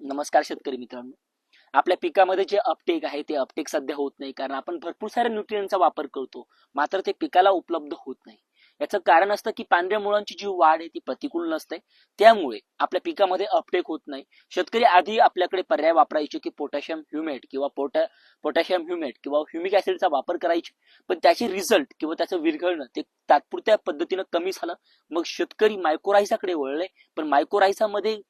नमस्कार शेतकरी मित्रांनो. आपल्या पिकामध्ये जे अपटेक आहे ते अपटेक सध्या होत नाही कारण आपण भरपूर साऱ्या न्यूट्रियनचा वापर करतो. मात्र ते पिकाला उपलब्ध होत नाही. याचं कारण असतं की पांढऱ्या मुळांची जी वाढ आहे ती प्रतिकूल नसते. त्यामुळे आपल्या पिकामध्ये अपटेक होत नाही. शेतकरी आधी आपल्याकडे पर्याय वापरायचे की पोटॅशियम ह्युमेट किंवा पोटॅ पोटॅशियम ह्युमेट किंवा ह्युमिक ऍसिडचा वापर करायचे. पण त्याचे रिझल्ट किंवा त्याचं विरघळणं ते तात्पुरत्या पद्धतीनं कमी झालं. मग शेतकरी मायक्रोरायझाकडे वळले. पण मायक्रोरायझामध्ये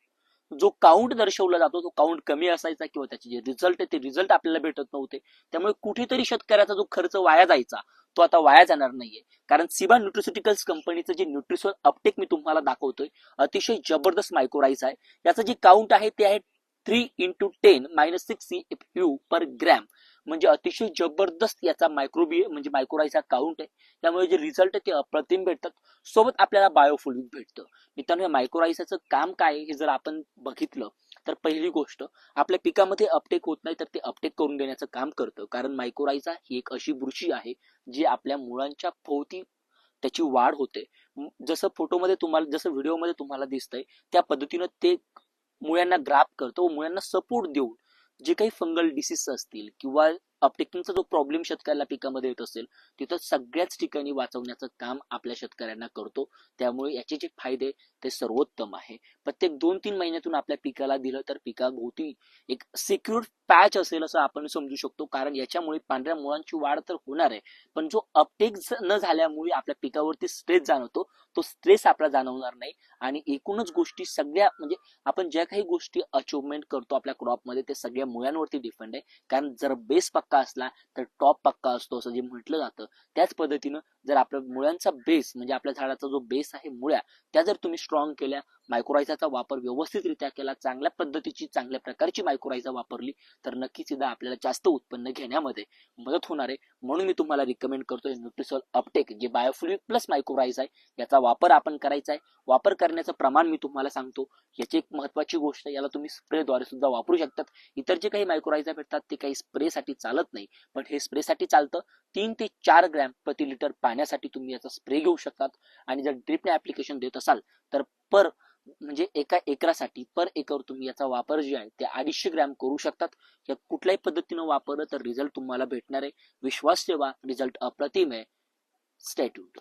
जो काउंट दर्शवला जातो तो काउंट कमी असायचा किंवा त्याचे जे रिझल्ट आहे ते रिझल्ट आपल्याला भेटत नव्हते. त्यामुळे कुठेतरी शेतकऱ्याचा जो खर्च वाया जायचा तो आता वाया जाणार नाहीये. कारण सिबा न्यूट्रिसिटिकल्स कंपनीचं जे न्यूट्रिशन अपटेक मी तुम्हाला दाखवतोय अतिशय जबरदस्त मायक्रोराईज आहे. याचं जे काउंट आहे ते आहे three into ten minus six C F U per gram म्हणजे अतिशय जबरदस्त याचा मायक्रोबी म्हणजे मायक्रोराईचा काउंट आहे. त्यामुळे जे रिझल्ट आहे ते अप्रतिम भेटतात. सोबत आपल्याला बायोफुलिक भेटतं. मित्रांनो मायक्रोराईसाचं काम काय हे जर आपण बघितलं तर पहिली गोष्ट आपल्या पिकामध्ये अपटेक होत नाही तर ते अपटेक करून देण्याचं काम करतं. कारण मायक्रोरायझा ही एक अशी बुरशी आहे जी आपल्या मुळांच्या भोवती त्याची वाढ होते. जसं फोटोमध्ये तुम्हाला जसं व्हिडिओमध्ये तुम्हाला दिसतंय त्या पद्धतीनं ते मुळ्यांना ग्राप करतो व मुळ्यांना सपोर्ट देऊन जे काही फंगल डिसीज असतील किंवा अपटेकिंगचा जो प्रॉब्लेम शेतकऱ्याला पिकामध्ये येत असेल तिथं सगळ्याच ठिकाणी वाचवण्याचं काम आपल्या शेतकऱ्यांना करतो. त्यामुळे याचे जे फायदे ते सर्वोत्तम आहे. प्रत्येक दोन तीन महिन्यातून आपल्या पिकाला दिलं तर पिकाभोवती एक सिक्युर्ड पॅच असेल असं आपण समजू शकतो. कारण याच्यामुळे पांढऱ्या मुळांची वाढ तर होणार आहे. पण जो अपटेक न झाल्यामुळे आपल्या पिकावरती स्ट्रेस जाणवतो तो स्ट्रेस आपला जाणवणार नाही. आणि एकूणच गोष्टी सगळ्या म्हणजे आपण ज्या काही गोष्टी अचिव्हमेंट करतो आपल्या क्रॉपमध्ये ते सगळ्या मुळांवरती डिपेंड आहे. कारण जर बेस पक्का असला तर टॉप पक्का असतो असं जे म्हटलं जातं. त्याच पद्धतीनं जर आपल्या मुळ्यांचा बेस म्हणजे आपल्या झाडाचा जो बेस आहे मुळ्या त्या जर तुम्ही स्ट्रॉंग केल्या मायक्रोरायझाचा वापर व्यवस्थितरित्या केला चांगल्या पद्धतीची चांगल्या प्रकारची मायक्रोरायझा वापरली तर नक्कीच इथं आपल्याला जास्त उत्पन्न घेण्यामध्ये मदत होणार आहे. म्हणून मी तुम्हाला रिकमेंड करतोय न्यूट्रिसॉल अपटेक जे बायोफ्लुइड प्लस मायक्रोरायझ आहे याचा वापर आपण करायचा आहे. वापर करण्याचं प्रमाण मी तुम्हाला सांगतो. याची एक महत्वाची गोष्ट आहे, याला तुम्ही स्प्रेद्वारे सुद्धा वापरू शकतात. इतर जे काही मायक्रोरायझा भेटतात ते काही स्प्रेसाठी चालत नाही. पण हे स्प्रेसाठी चालतं. तीन ते चार ग्रॅम प्रति लिटर पाण्यासाठी तुम्ही याचा स्प्रे घेऊ शकतात. आणि जर ड्रिपने ऍप्लिकेशन देत असाल तर पर म्हणजे एका एकरासाठी पर एकर तुम्ही याचा वापर जे आहे ते अडीचशे ग्रॅम करू शकतात. या कुठल्याही पद्धतीनं वापरलं तर रिझल्ट तुम्हाला भेटणार आहे. विश्वास ठेवा रिझल्ट अप्रतिम आहे. स्टॅट्यूट